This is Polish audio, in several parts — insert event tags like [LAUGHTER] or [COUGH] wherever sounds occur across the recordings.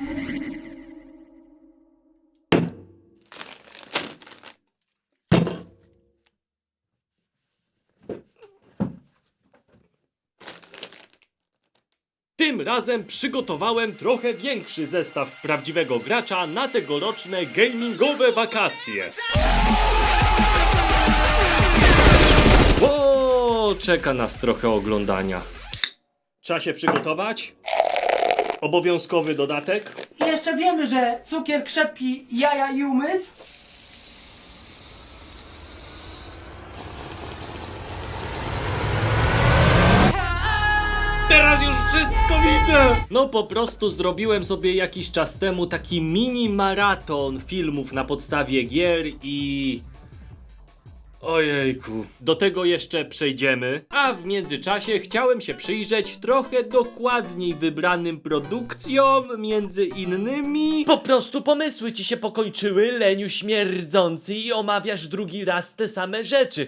Tym razem przygotowałem trochę większy zestaw prawdziwego gracza na tegoroczne gamingowe wakacje. O, czeka nas trochę oglądania. Trzeba się przygotować. Obowiązkowy dodatek. I jeszcze wiemy, że cukier krzepi jaja i umysł. Teraz już wszystko widzę! No po prostu zrobiłem sobie jakiś czas temu taki mini maraton filmów na podstawie gier i... Ojejku, do tego jeszcze przejdziemy. A w międzyczasie chciałem się przyjrzeć trochę dokładniej wybranym produkcjom, między innymi... Po prostu pomysły ci się pokończyły, leniu śmierdzący i omawiasz drugi raz te same rzeczy.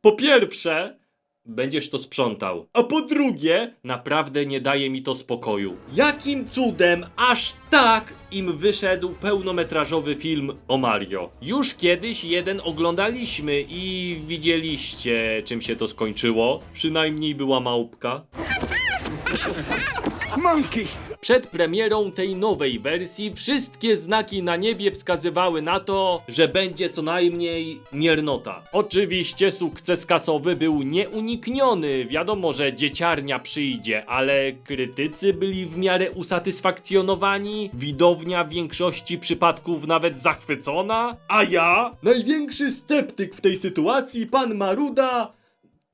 Po pierwsze, będziesz to sprzątał. A po drugie, naprawdę nie daje mi to spokoju. Jakim cudem aż tak im wyszedł pełnometrażowy film o Mario? Już kiedyś jeden oglądaliśmy i widzieliście, czym się to skończyło. Przynajmniej była małpka. Monkey! Przed premierą tej nowej wersji wszystkie znaki na niebie wskazywały na to, że będzie co najmniej miernota. Oczywiście sukces kasowy był nieunikniony. Wiadomo, że dzieciarnia przyjdzie, ale krytycy byli w miarę usatysfakcjonowani, widownia w większości przypadków nawet zachwycona, a ja, największy sceptyk w tej sytuacji, pan Maruda,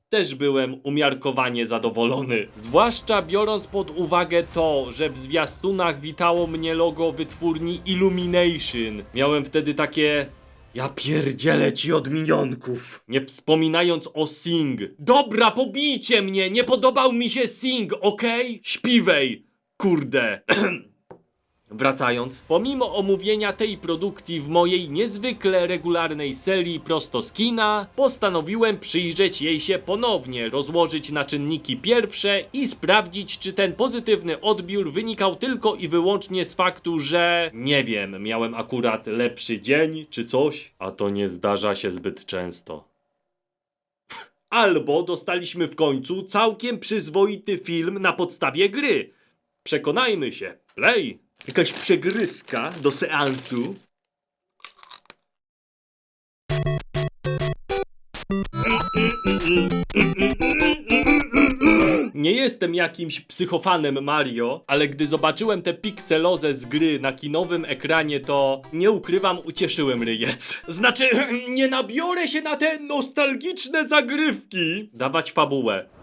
też byłem umiarkowanie zadowolony. Zwłaszcza biorąc pod uwagę to, że w zwiastunach witało mnie logo wytwórni Illumination. Miałem wtedy takie... Ja pierdzielę ci od minionków. Nie wspominając o Sing. Dobra, pobijcie mnie! Nie podobał mi się Sing, okej? Śpiwej! Kurde. [CLEARS THROAT] Wracając, pomimo omówienia tej produkcji w mojej niezwykle regularnej serii prosto z kina, postanowiłem przyjrzeć jej się ponownie, rozłożyć na czynniki pierwsze i sprawdzić, czy ten pozytywny odbiór wynikał tylko i wyłącznie z faktu, że nie wiem, miałem akurat lepszy dzień czy coś, a to nie zdarza się zbyt często. [LAUGHS] Albo dostaliśmy w końcu całkiem przyzwoity film na podstawie gry. Przekonajmy się. Play! Jakaś przegryzka do seansu. Nie jestem jakimś psychofanem Mario, ale gdy zobaczyłem tę pikselozę z gry na kinowym ekranie, to nie ukrywam, ucieszyłem ryjec. Znaczy, [LAUGHS] nie nabiorę się na te nostalgiczne zagrywki. Dawać fabułę.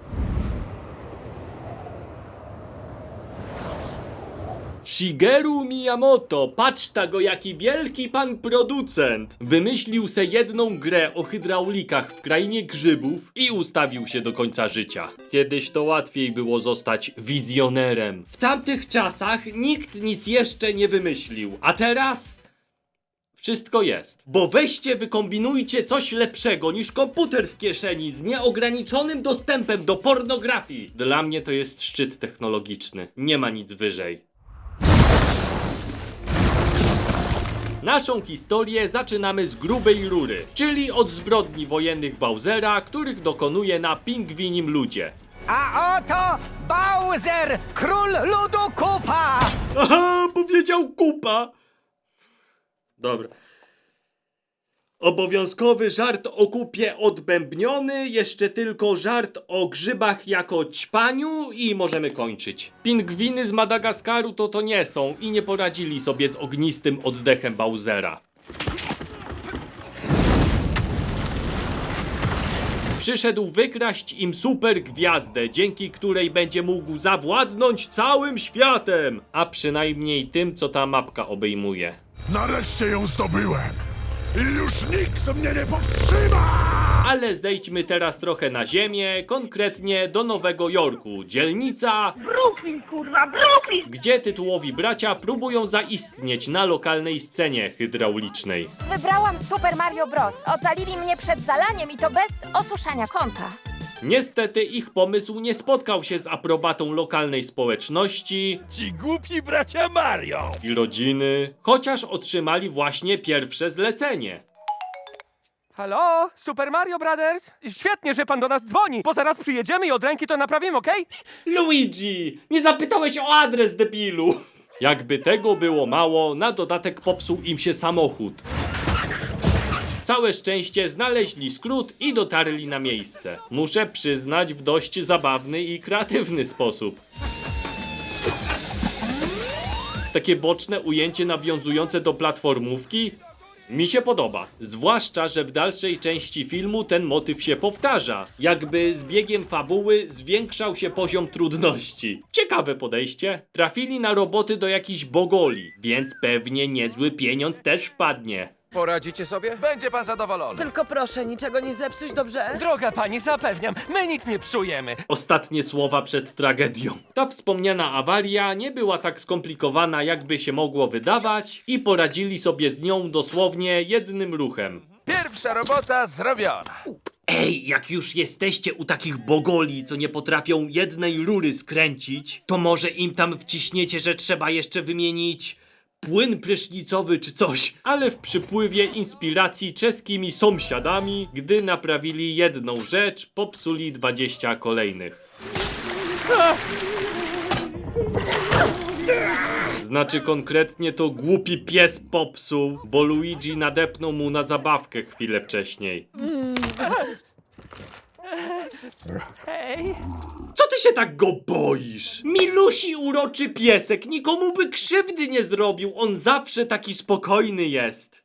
Shigeru Miyamoto, patrzta go jaki wielki pan producent, wymyślił se jedną grę o hydraulikach w krainie grzybów i ustawił się do końca życia. Kiedyś to łatwiej było zostać wizjonerem. W tamtych czasach nikt nic jeszcze nie wymyślił, a teraz wszystko jest. Bo weźcie, wykombinujcie coś lepszego niż komputer w kieszeni z nieograniczonym dostępem do pornografii. Dla mnie to jest szczyt technologiczny. Nie ma nic wyżej. Naszą historię zaczynamy z grubej rury, czyli od zbrodni wojennych Bowsera, których dokonuje na pingwinim ludzie. A oto Bowser, król ludu kupa! Aha, powiedział kupa. Dobra. Obowiązkowy żart o kupie odbębniony, jeszcze tylko żart o grzybach jako ćpaniu i możemy kończyć. Pingwiny z Madagaskaru to to nie są i nie poradzili sobie z ognistym oddechem Bowsera. Przyszedł wykraść im super gwiazdę, dzięki której będzie mógł zawładnąć całym światem, a przynajmniej tym, co ta mapka obejmuje. Nareszcie ją zdobyłem! I już nikt mnie nie powstrzyma! Ale zejdźmy teraz trochę na ziemię, konkretnie do Nowego Jorku, dzielnica, Brooklyn, kurwa, Brooklyn! gdzie tytułowi bracia próbują zaistnieć na lokalnej scenie hydraulicznej. Wybrałam Super Mario Bros. Ocalili mnie przed zalaniem i to bez osuszania konta. Niestety ich pomysł nie spotkał się z aprobatą lokalnej społeczności Ci głupi bracia Mario! i rodziny, chociaż otrzymali właśnie pierwsze zlecenie. Halo? Super Mario Brothers? Świetnie, że pan do nas dzwoni, bo zaraz przyjedziemy i od ręki to naprawimy, okej? Luigi, nie zapytałeś o adres debilu. Jakby tego było mało, na dodatek popsuł im się samochód. Całe szczęście znaleźli skrót i dotarli na miejsce. Muszę przyznać w dość zabawny i kreatywny sposób. Takie boczne ujęcie nawiązujące do platformówki mi się podoba. Zwłaszcza, że w dalszej części filmu ten motyw się powtarza. Jakby z biegiem fabuły zwiększał się poziom trudności. Ciekawe podejście. Trafili na roboty do jakichś bogoli, więc pewnie niezły pieniądz też wpadnie. Poradzicie sobie? Będzie pan zadowolony. Tylko proszę, niczego nie zepsuć, dobrze? Droga pani, zapewniam, my nic nie psujemy. Ostatnie słowa przed tragedią. Ta wspomniana awaria nie była tak skomplikowana, jakby się mogło wydawać, i poradzili sobie z nią dosłownie jednym ruchem. Pierwsza robota zrobiona. Ej, jak już jesteście u takich bogoli, co nie potrafią jednej rury skręcić, to może im tam wciśniecie, że trzeba jeszcze wymienić płyn prysznicowy czy coś. Ale w przypływie inspiracji czeskimi sąsiadami, gdy naprawili jedną rzecz, popsuli 20 kolejnych. Znaczy konkretnie to głupi pies popsuł, bo Luigi nadepnął mu na zabawkę chwilę wcześniej. Hej, Co ty się tak go boisz? Milusi uroczy piesek, nikomu by krzywdy nie zrobił, on zawsze taki spokojny jest.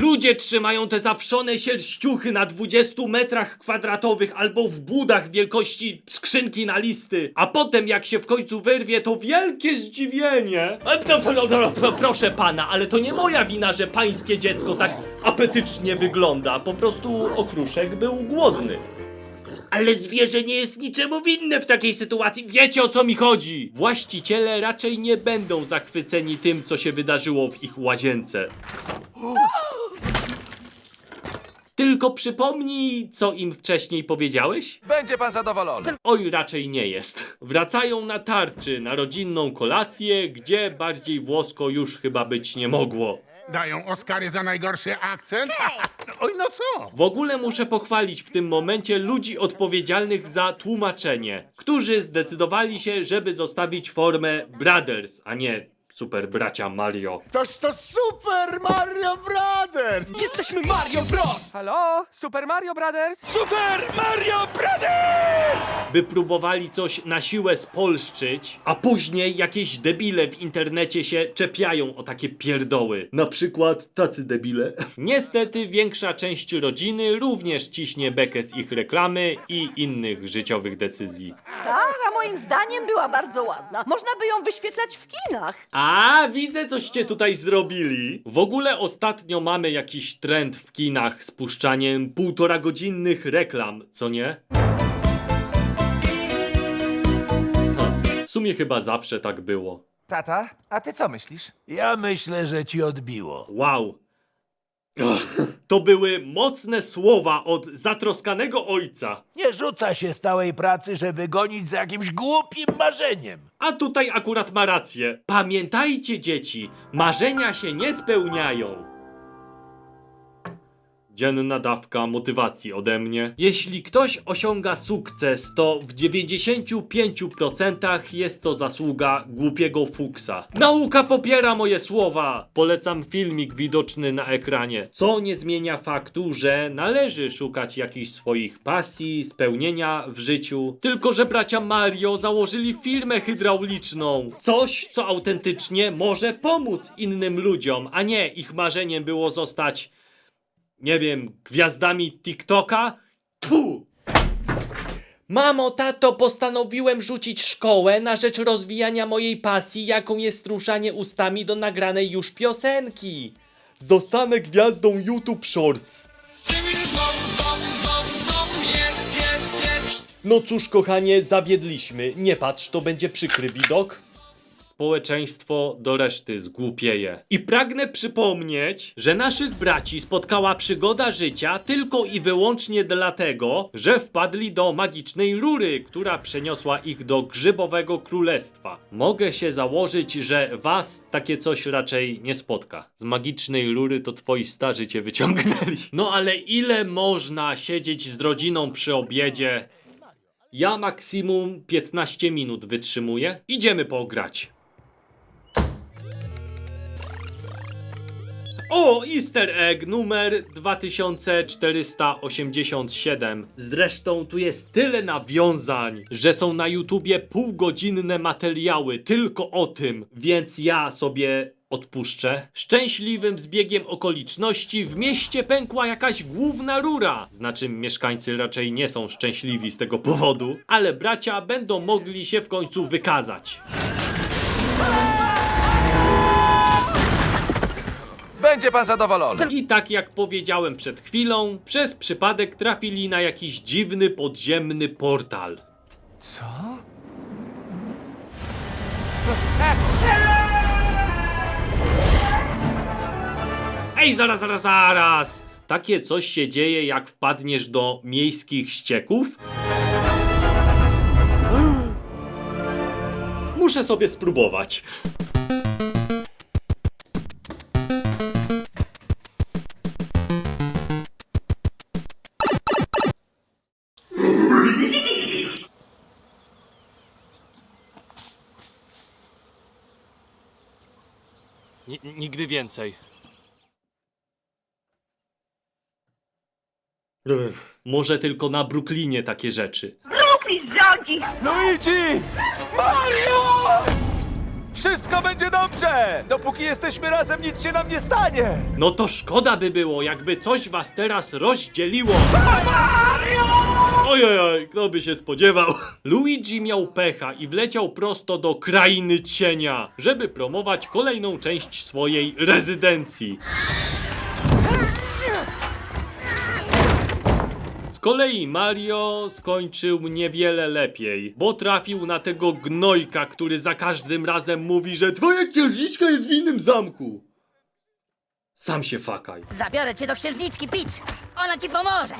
Ludzie trzymają te zawszone sierściuchy na 20 metrach kwadratowych albo w budach wielkości skrzynki na listy, a potem jak się w końcu wyrwie, to wielkie zdziwienie. E, No, no, no, proszę pana, ale to nie moja wina, że pańskie dziecko tak apetycznie wygląda. Po prostu okruszek był głodny. Ale zwierzę nie jest niczemu winne w takiej sytuacji. Wiecie o co mi chodzi? Właściciele raczej nie będą zachwyceni tym, co się wydarzyło w ich łazience. Tylko przypomnij, co im wcześniej powiedziałeś? Będzie pan zadowolony. Oj, raczej nie jest. Wracają na tarczy, na rodzinną kolację, gdzie bardziej włosko już chyba być nie mogło. Dają Oscary za najgorszy akcent? [LAUGHS] Oj, no co? W ogóle muszę pochwalić w tym momencie ludzi odpowiedzialnych za tłumaczenie, którzy zdecydowali się, żeby zostawić formę Brothers, a nie super bracia Mario. Toż to Super Mario Brothers! jesteśmy Mario Bros! Halo? Super Mario Brothers? Super Mario Brothers! By próbowali coś na siłę spolszczyć, a później jakieś debile w internecie się czepiają o takie pierdoły. Na przykład tacy debile. Niestety większa część rodziny również ciśnie bekę z ich reklamy i innych życiowych decyzji. Tak, a moim zdaniem była bardzo ładna. Można by ją wyświetlać w kinach. A, widzę coście tutaj zrobili. W ogóle ostatnio mamy jakiś trend w kinach z puszczaniem półtora godzinnych reklam, co nie? Ha, w sumie chyba zawsze tak było. Tata, a ty co myślisz? Ja myślę, że ci odbiło. Wow. [LAUGHS] To były mocne słowa od zatroskanego ojca. Nie rzuca się stałej pracy, żeby gonić za jakimś głupim marzeniem. A tutaj akurat ma rację. Pamiętajcie, dzieci, marzenia się nie spełniają. Dzienna dawka motywacji ode mnie. Jeśli ktoś osiąga sukces, to w 95% jest to zasługa głupiego fuksa. Nauka popiera moje słowa! Polecam filmik widoczny na ekranie. Co nie zmienia faktu, że należy szukać jakichś swoich pasji, spełnienia w życiu. Tylko, że bracia Mario założyli firmę hydrauliczną. Coś, co autentycznie może pomóc innym ludziom, a nie ich marzeniem było zostać nie wiem, gwiazdami TikToka? Puh! Mamo, tato, postanowiłem rzucić szkołę na rzecz rozwijania mojej pasji, jaką jest ruszanie ustami do nagranej już piosenki. Zostanę gwiazdą YouTube Shorts. No cóż, kochanie, zawiedliśmy. Nie patrz, to będzie przykry widok. Społeczeństwo do reszty zgłupieje. I pragnę przypomnieć, że naszych braci spotkała przygoda życia tylko i wyłącznie dlatego, że wpadli do magicznej rury, która przeniosła ich do grzybowego królestwa. Mogę się założyć, że was takie coś raczej nie spotka. Z magicznej rury to twoi starzy cię wyciągnęli. No ale ile można siedzieć z rodziną przy obiedzie? Ja maksimum 15 minut wytrzymuję. Idziemy pograć. O, easter egg numer 2487. Zresztą tu jest tyle nawiązań, że są na YouTubie półgodzinne materiały tylko o tym, więc ja sobie odpuszczę. Szczęśliwym zbiegiem okoliczności w mieście pękła jakaś główna rura. Znaczy mieszkańcy raczej nie są szczęśliwi z tego powodu, ale bracia będą mogli się w końcu wykazać. Będzie pan zadowolony. I tak jak powiedziałem przed chwilą, przez przypadek trafili na jakiś dziwny podziemny portal. Co? Ej, zaraz, zaraz, zaraz! Takie coś się dzieje, jak wpadniesz do miejskich ścieków? [GASPS] Muszę sobie spróbować. Nigdy więcej. Może tylko na Brooklynie takie rzeczy. Brooklyn rządzi! Luigi! Mario! Wszystko będzie dobrze! Dopóki jesteśmy razem, nic się nam nie stanie! No to szkoda by było, jakby coś was teraz rozdzieliło. Ojej, oj, kto by się spodziewał? [LAUGHS] Luigi miał pecha i wleciał prosto do krainy cienia, żeby promować kolejną część swojej rezydencji. Z kolei Mario skończył niewiele lepiej, bo trafił na tego gnojka, który za każdym razem mówi, że twoja księżniczka jest w innym zamku. Sam się fakaj. Zabiorę cię do księżniczki Peach. Ona ci pomoże.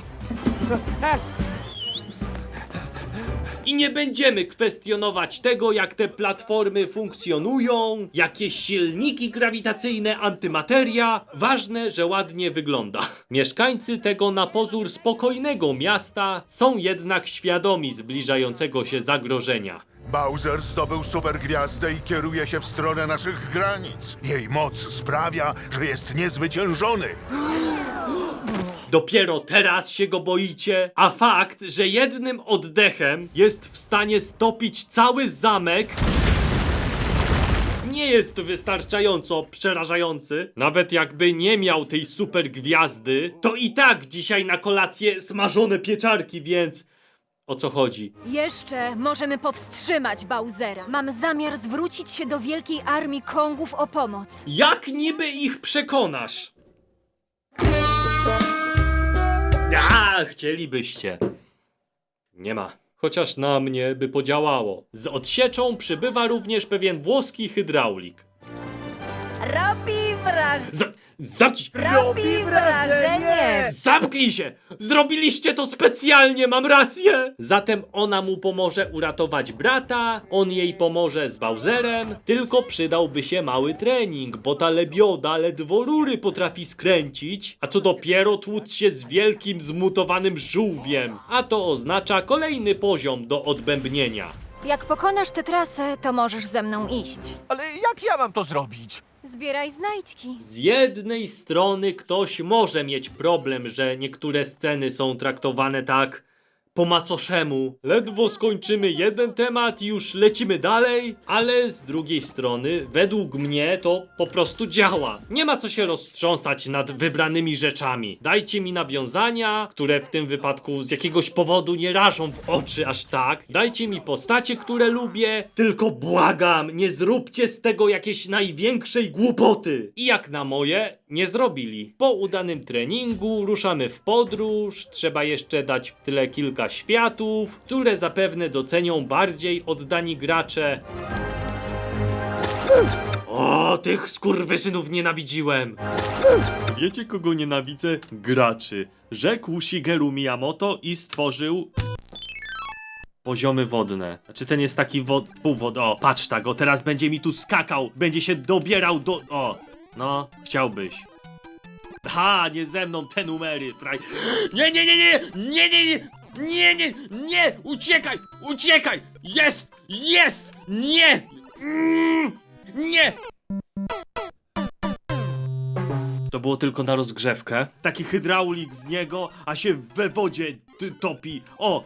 I nie będziemy kwestionować tego, jak te platformy funkcjonują, jakie silniki grawitacyjne, antymateria. Ważne, że ładnie wygląda. Mieszkańcy tego na pozór spokojnego miasta są jednak świadomi zbliżającego się zagrożenia. Bowser zdobył supergwiazdę i kieruje się w stronę naszych granic. Jej moc sprawia, że jest niezwyciężony. Dopiero teraz się go boicie, a fakt, że jednym oddechem jest w stanie stopić cały zamek, nie jest wystarczająco przerażający. Nawet jakby nie miał tej super gwiazdy, to i tak dzisiaj na kolację smażone pieczarki, więc o co chodzi? Jeszcze możemy powstrzymać Bowsera. Mam zamiar zwrócić się do wielkiej armii Kongów o pomoc. Jak niby ich przekonasz? Ja, chcielibyście. Nie ma. Chociaż na mnie by podziałało. Z odsieczą przybywa również pewien włoski hydraulik. Robi wrażenie. Z zamknij Robi wrażenie. Zamknij się! Zrobiliście to specjalnie, mam rację! Zatem ona mu pomoże uratować brata, on jej pomoże z Bowserem, tylko przydałby się mały trening, bo ta lebioda ledwo rury potrafi skręcić, a co dopiero tłuc się z wielkim zmutowanym żółwiem, a to oznacza kolejny poziom do odbębnienia. Jak pokonasz tę trasę, to możesz ze mną iść. Ale jak ja mam to zrobić? Zbieraj znajdźki. Z jednej strony ktoś może mieć problem, że niektóre sceny są traktowane tak po macoszemu. Ledwo skończymy jeden temat i już lecimy dalej, ale z drugiej strony, według mnie to po prostu działa. Nie ma co się roztrząsać nad wybranymi rzeczami. Dajcie mi nawiązania, które w tym wypadku z jakiegoś powodu nie rażą w oczy aż tak. Dajcie mi postacie, które lubię, tylko błagam, nie zróbcie z tego jakiejś największej głupoty. I jak na moje, nie zrobili. Po udanym treningu ruszamy w podróż, trzeba jeszcze dać w tyle kilka światów, które zapewne docenią bardziej oddani gracze. O, tych skurwysynów nienawidziłem! Wiecie kogo nienawidzę? Graczy. Rzekł Shigeru Miyamoto i stworzył... Poziomy wodne. Znaczy ten jest taki wod... półwod... O, patrz tak, o teraz będzie mi tu skakał, będzie się dobierał do... O, no, chciałbyś. Ha, nie ze mną te numery, fraj... Nie, nie, nie, nie, nie, nie, nie, nie, nie, nie, uciekaj, uciekaj, jest, jest, nie, mm, nie. To było tylko na rozgrzewkę. Taki hydraulik z niego, a się we wodzie ty- topi. O!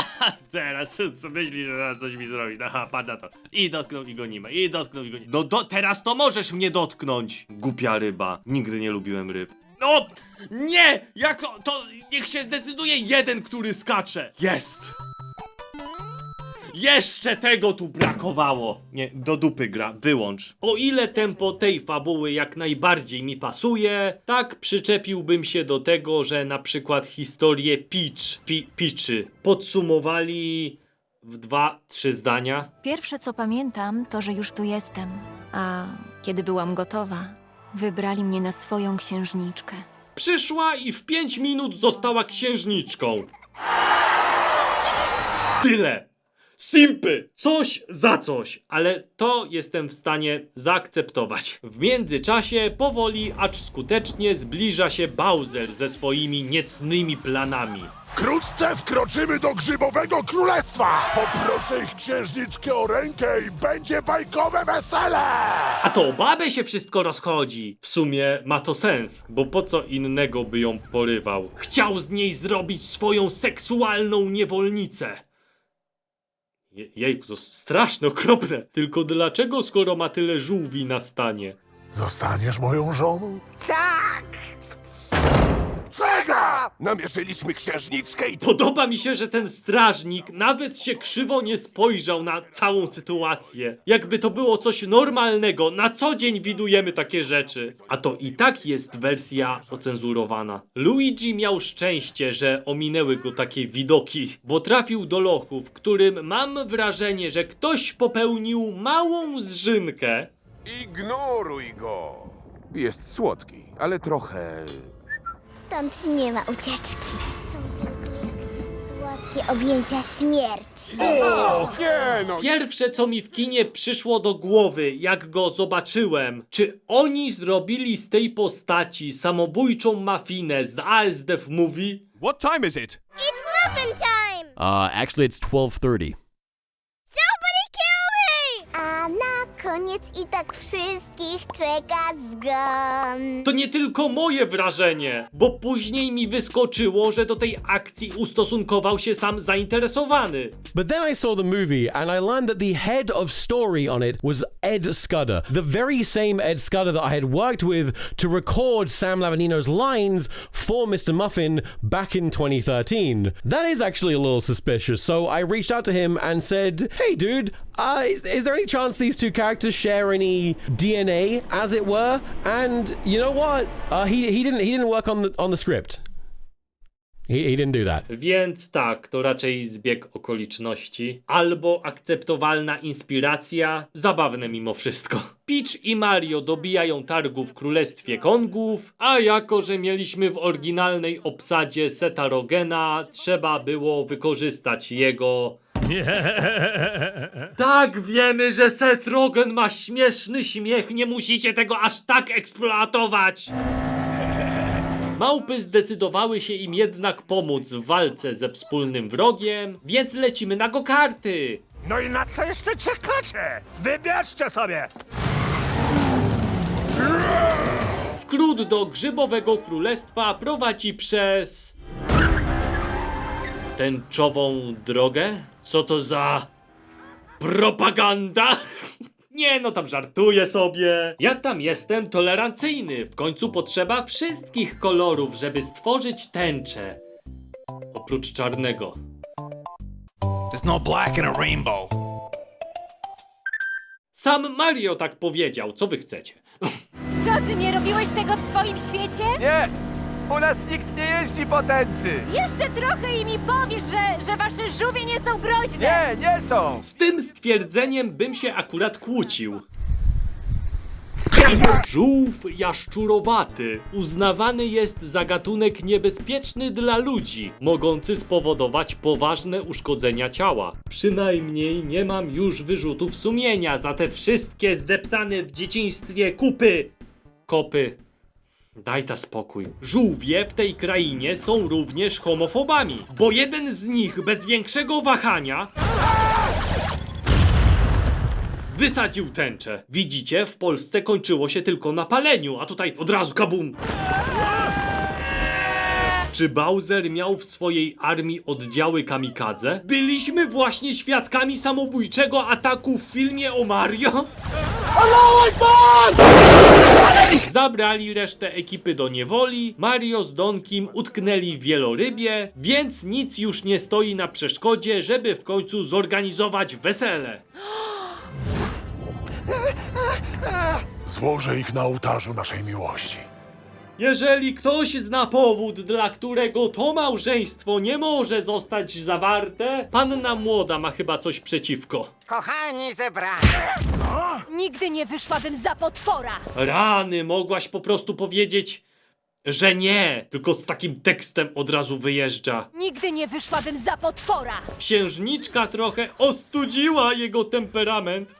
[LAUGHS] teraz co myślisz, że teraz coś mi zrobi? Aha, pada to. I dotknął i go nie ma. I dotknął i go nie No do, teraz to możesz mnie dotknąć! Głupia ryba. Nigdy nie lubiłem ryb. No! Nie! Jak to? To niech się zdecyduje jeden, który skacze! Jest! Jeszcze tego tu brakowało! Nie, do dupy gra, wyłącz. O ile tempo tej fabuły jak najbardziej mi pasuje, tak przyczepiłbym się do tego, że na przykład historię Peach, pi, Peachy podsumowali w dwa, trzy zdania. Pierwsze co pamiętam, to że już tu jestem. A kiedy byłam gotowa, wybrali mnie na swoją księżniczkę. Przyszła i w 5 minut została księżniczką. Tyle. Simpy! Coś za coś, ale to jestem w stanie zaakceptować. W międzyczasie powoli, acz skutecznie zbliża się Bowser ze swoimi niecnymi planami. Wkrótce wkroczymy do Grzybowego Królestwa! Poproszę ich księżniczkę o rękę i będzie bajkowe wesele! A to o babę się wszystko rozchodzi. W sumie ma to sens, bo po co innego by ją porywał? Chciał z niej zrobić swoją seksualną niewolnicę. Je, jejku, to straszne, okropne. Tylko dlaczego, skoro ma tyle żółwi na stanie? Zostaniesz moją żoną? Tak! Czego? Namierzyliśmy księżniczkę i Podoba mi się, że ten strażnik nawet się krzywo nie spojrzał na całą sytuację. Jakby to było coś normalnego, na co dzień widujemy takie rzeczy. A to i tak jest wersja ocenzurowana. Luigi miał szczęście, że ominęły go takie widoki, bo trafił do lochu, w którym mam wrażenie, że ktoś popełnił małą zżynkę. Ignoruj go. Jest słodki, ale trochę... Stąd nie ma ucieczki. Są tylko jakże słodkie objęcia śmierci. Nie no! Pierwsze co mi w kinie przyszło do głowy, jak go zobaczyłem, czy oni zrobili z tej postaci samobójczą mafinę z ASDF Movie? What time is it? It's muffin time! Uh, actually, it's 12:30. Somebody kill me! A na koniec i tak wszystkich czeka zgon. To nie tylko moje wrażenie, bo później mi wyskoczyło, że do tej akcji ustosunkował się sam zainteresowany. But then I saw the movie and I learned that the head of story on it was Ed Scudder, the very same Ed Scudder that I had worked with to record Sam Lavanino's lines for Mr. Muffin back in 2013. That is actually a little suspicious, so I reached out to him and said, Hey dude, uh, is, is there any chance these two characters share any DNA, as it were? And you know what? Uh, he, he didn't he didn't work on the on the script. He, he didn't do that. Więc tak, to raczej zbieg okoliczności, albo akceptowalna inspiracja, zabawne mimo wszystko. Peach i Mario dobijają targu w Królestwie Kongów, a jako, że mieliśmy w oryginalnej obsadzie Seta Rogena, trzeba było wykorzystać jego... [LAUGHS] Tak, wiemy, że Seth Rogen ma śmieszny śmiech, nie musicie tego aż tak eksploatować! Małpy zdecydowały się im jednak pomóc w walce ze wspólnym wrogiem, więc lecimy na go-karty! No i na co jeszcze czekacie? Wybierzcie sobie! Skrót do Grzybowego Królestwa prowadzi przez... Tęczową drogę? Co to za... Propaganda? [LAUGHS] Nie no, tam żartuję sobie. Ja tam jestem tolerancyjny. W końcu potrzeba wszystkich kolorów, żeby stworzyć tęczę. Oprócz czarnego. There's no black in a rainbow. Sam Mario tak powiedział. Co wy chcecie? Co, ty nie robiłeś tego w swoim świecie? Nie! U nas nikt nie jeździ po tęczy! Jeszcze trochę i mi powiesz, że, że wasze żółwie nie są groźne! Nie, nie są! Z tym stwierdzeniem bym się akurat kłócił. Żółw jaszczurowaty uznawany jest za gatunek niebezpieczny dla ludzi, mogący spowodować poważne uszkodzenia ciała. Przynajmniej nie mam już wyrzutów sumienia za te wszystkie zdeptane w dzieciństwie kupy. Kopy. Daj ta spokój. Żółwie w tej krainie są również homofobami, bo jeden z nich bez większego wahania wysadził tęczę. Widzicie, w Polsce kończyło się tylko na paleniu, a tutaj od razu kabum. Czy Bowser miał w swojej armii oddziały kamikadze? Byliśmy właśnie świadkami samobójczego ataku w filmie o Mario? Zabrali resztę ekipy do niewoli, Mario z Donkim utknęli w wielorybie, więc nic już nie stoi na przeszkodzie, żeby w końcu zorganizować wesele. Złożę ich na ołtarzu naszej miłości. Jeżeli ktoś zna powód, dla którego to małżeństwo nie może zostać zawarte, panna młoda ma chyba coś przeciwko. Kochani zebrani, Nigdy nie wyszłabym za potwora! Rany, mogłaś po prostu powiedzieć, że nie, tylko z takim tekstem od razu wyjeżdża. Nigdy nie wyszłabym za potwora! Księżniczka trochę ostudziła jego temperament.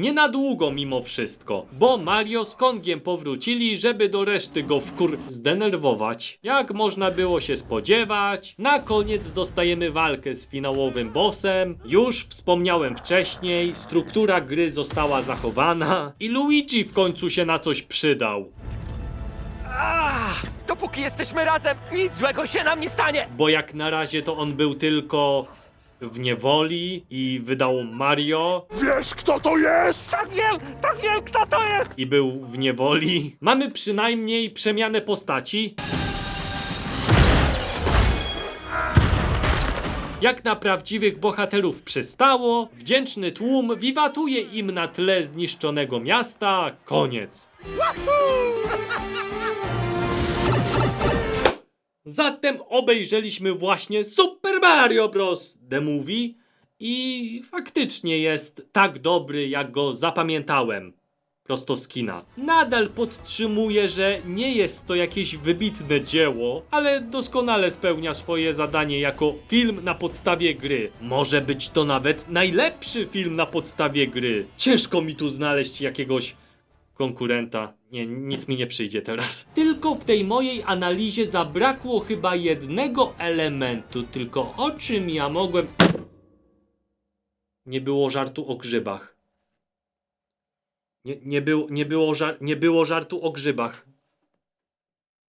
Nie na długo mimo wszystko, bo Mario z Kongiem powrócili, żeby do reszty go wkur... zdenerwować. Jak można było się spodziewać, na koniec dostajemy walkę z finałowym bossem. Już wspomniałem wcześniej, struktura gry została zachowana i Luigi w końcu się na coś przydał. Dopóki jesteśmy razem, nic złego się nam nie stanie! Bo jak na razie to on był tylko w niewoli i wydał Mario Wiesz, kto to jest? Tak wiem, tak wiem, kto to jest! i był w niewoli. Mamy przynajmniej przemianę postaci. Jak na prawdziwych bohaterów przystało, wdzięczny tłum wiwatuje im na tle zniszczonego miasta. Koniec. [LAUGHS] Zatem obejrzeliśmy właśnie Super Mario Bros. The Movie i faktycznie jest tak dobry, jak go zapamiętałem. Prosto z kina. Nadal podtrzymuję, że nie jest to jakieś wybitne dzieło, ale doskonale spełnia swoje zadanie jako film na podstawie gry. Może być to nawet najlepszy film na podstawie gry. Ciężko mi tu znaleźć jakiegoś konkurenta. Nie, nic mi nie przyjdzie teraz. Tylko w tej mojej analizie zabrakło chyba jednego elementu, tylko o czym ja mogłem... Nie było żartu o grzybach. Nie, nie, był, nie, było żar, nie było żartu o grzybach.